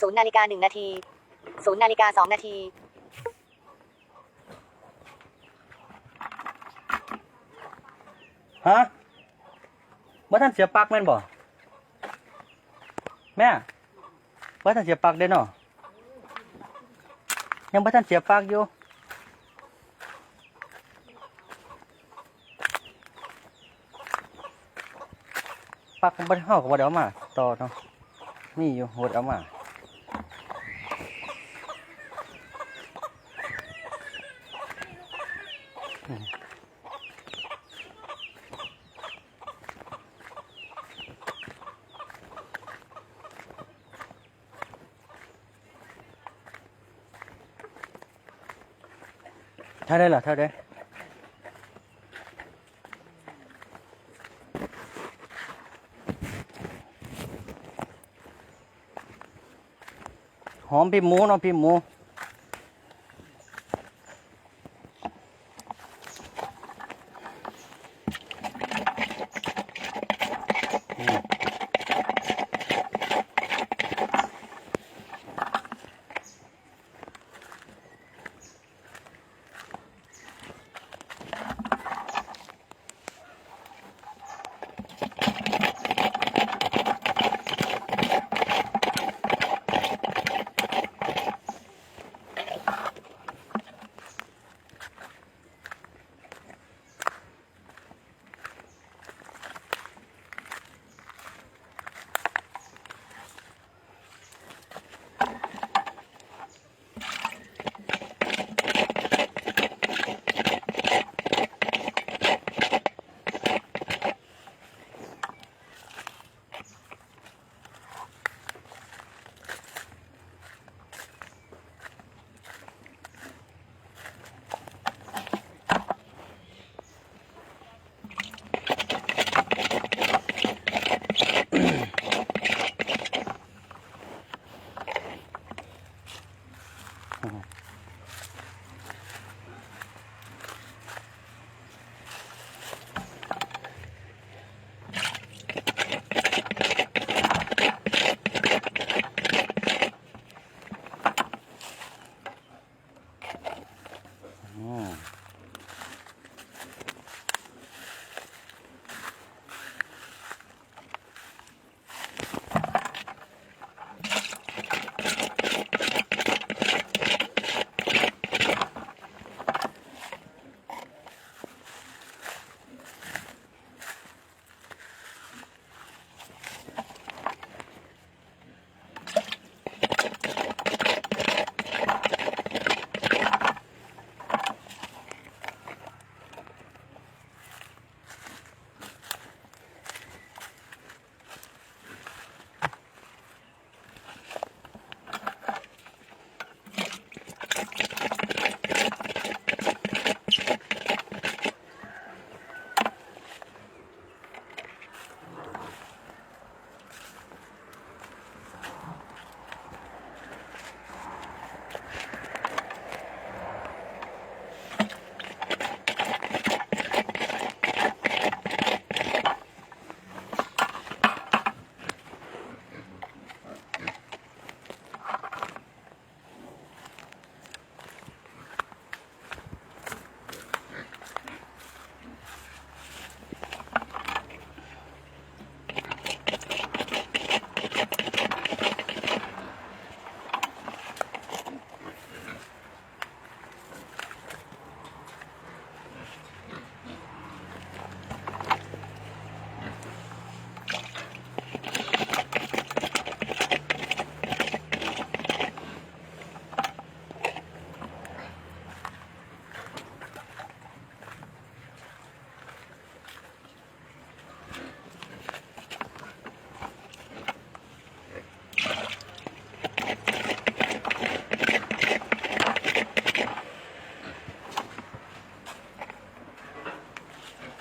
ศูนย์นาฬิกาหนึ่งนาทีศูนย์นาฬิกาสองนาทีฮะว่าท่านเสียปลักแม่นบ่แม่ว่าท่านเสียปลักเด้เนาะยังว่าท่านเสียปลักอยู่ปลักมันบ่ได้เฮาก็บ่ได้เอามาต่อเนาะมีอยู่หดเอามา เท่าได้ล่ะเท่าได้หอมพี่หมูเนาะพี่หมู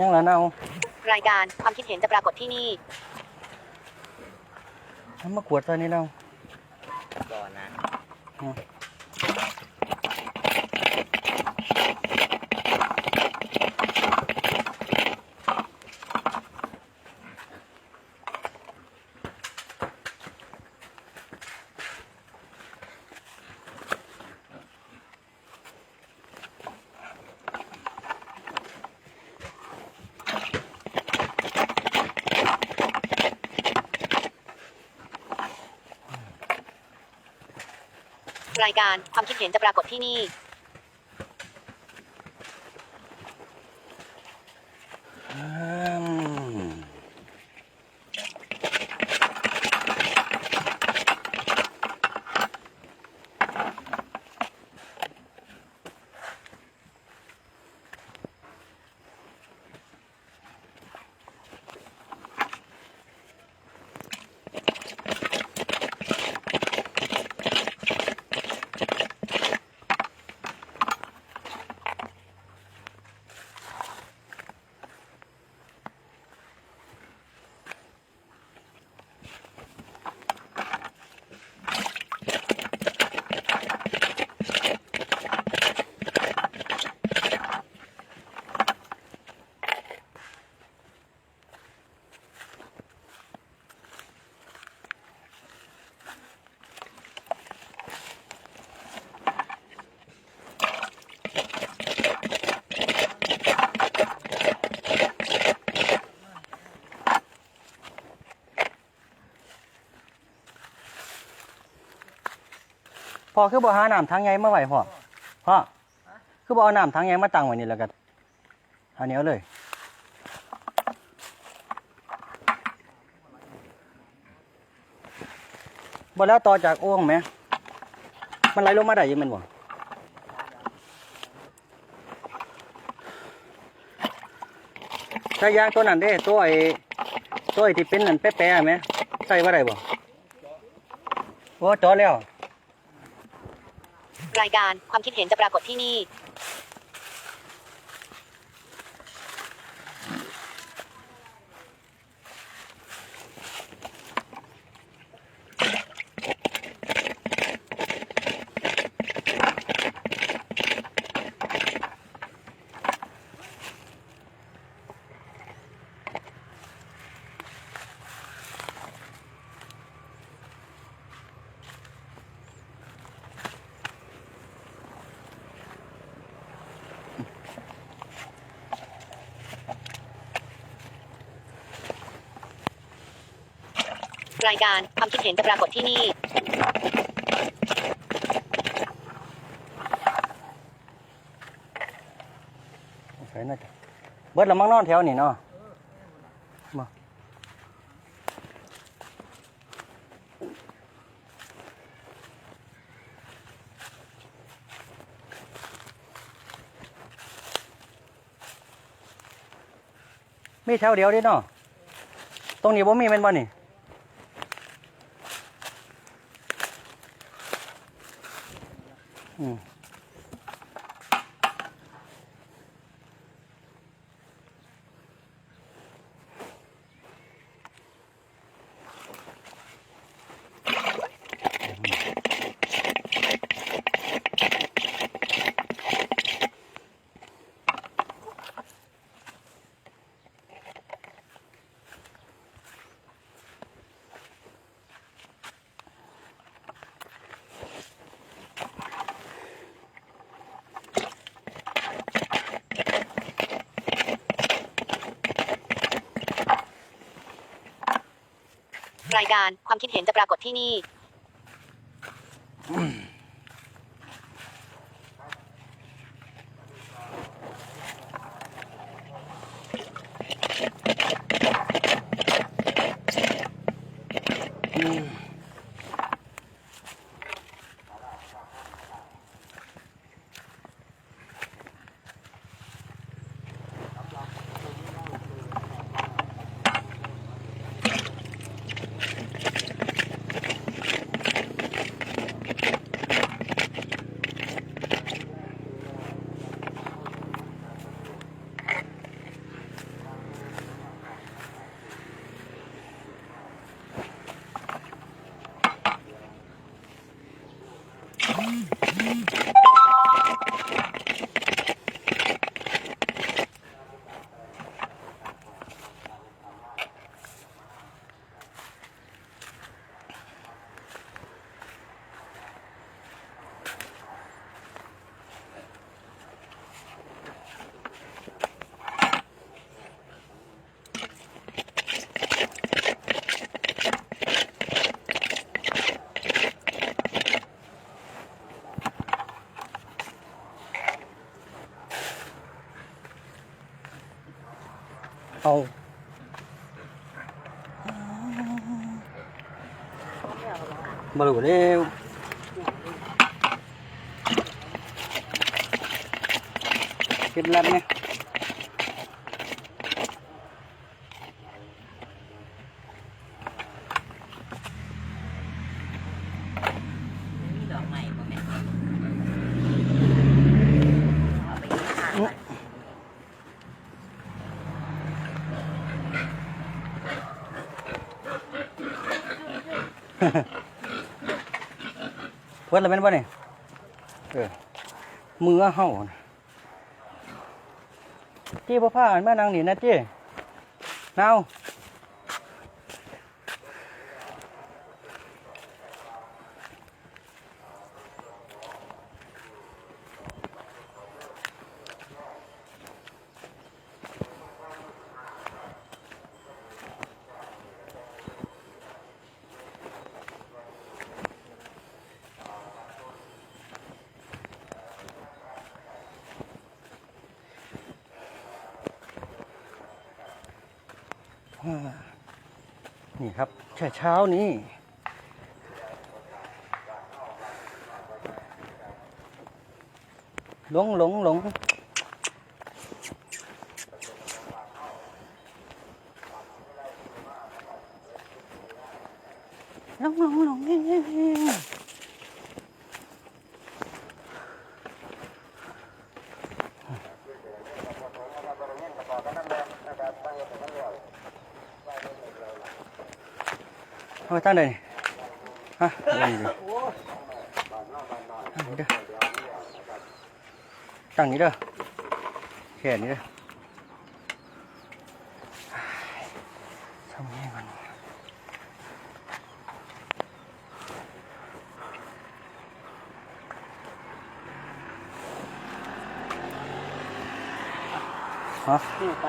ยังละเนารายการความคิดเห็นจะปรากฏที่นี่ทำมากวดตอนนี้เนาก่อนนะ รายการความคิดเห็นจะปรากฏที่นี่อืม พ่อคือบ่หาน้ำทางใหญ่มาไว้พ่อพ่อคือบ่เอาน้ำทางใหญ่มาตั้งไว้นี่แล้วกันอันนี้เอาเลยบ่แล้วต่อจากโอ่งไหมมันไหลลงมาได้ยังมันบ่ถ้ายางตัวนั้นเด้ตัวไอ้ตัวไอ้ที่เป็นนั่นแป๊ะๆไหมใส่ว่าได้บ่โอ้จอแล้ว รายการความคิดเห็นจะปรากฏที่นี่ รายการความคิดเห็นจะปรากฏที่นี่ ใส่น่าจะเบิดละมั่งนอนแถวนี่เนาะมามีแถวเดียวดิเนาะตรงนี้บ่มีแม่นบ่นี่ อื รายการความคิดเห็นจะปรากฏที่นี่ ồ mà lửa đeo thịt lăn nha เพื่อนเราเป็นบ่เนี่ยเออมือเห่าจี้พ่อผ้าอันแม่นางหนีนะจี้เนา นี่ครับเช้าเช้านี้หลงหลงหลงหลงหลงหลงเฮ้เฮ้เฮ้ เอาไปตั้งเลยฮะเอานี่ดิตั้งนี่เด้อตั้งนี้เด้อแค่นี้เด้อทำยังไงก่อนฮะอยู่ไป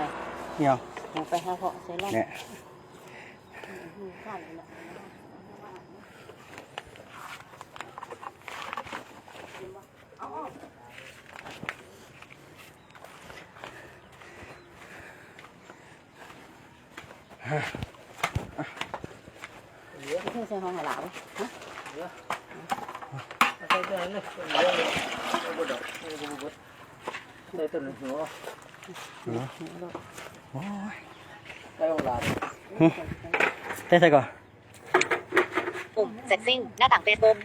เหี่ยวอยู่ไปหาเพาะเสร็จแล้วเนี่ยข้าวเลยนะ เพื่อใช้ห้องหลาวฮะโอ้ยได้ใส่ก่อนปุ่มเสร็จสิ้นหน้าต่าง Facebook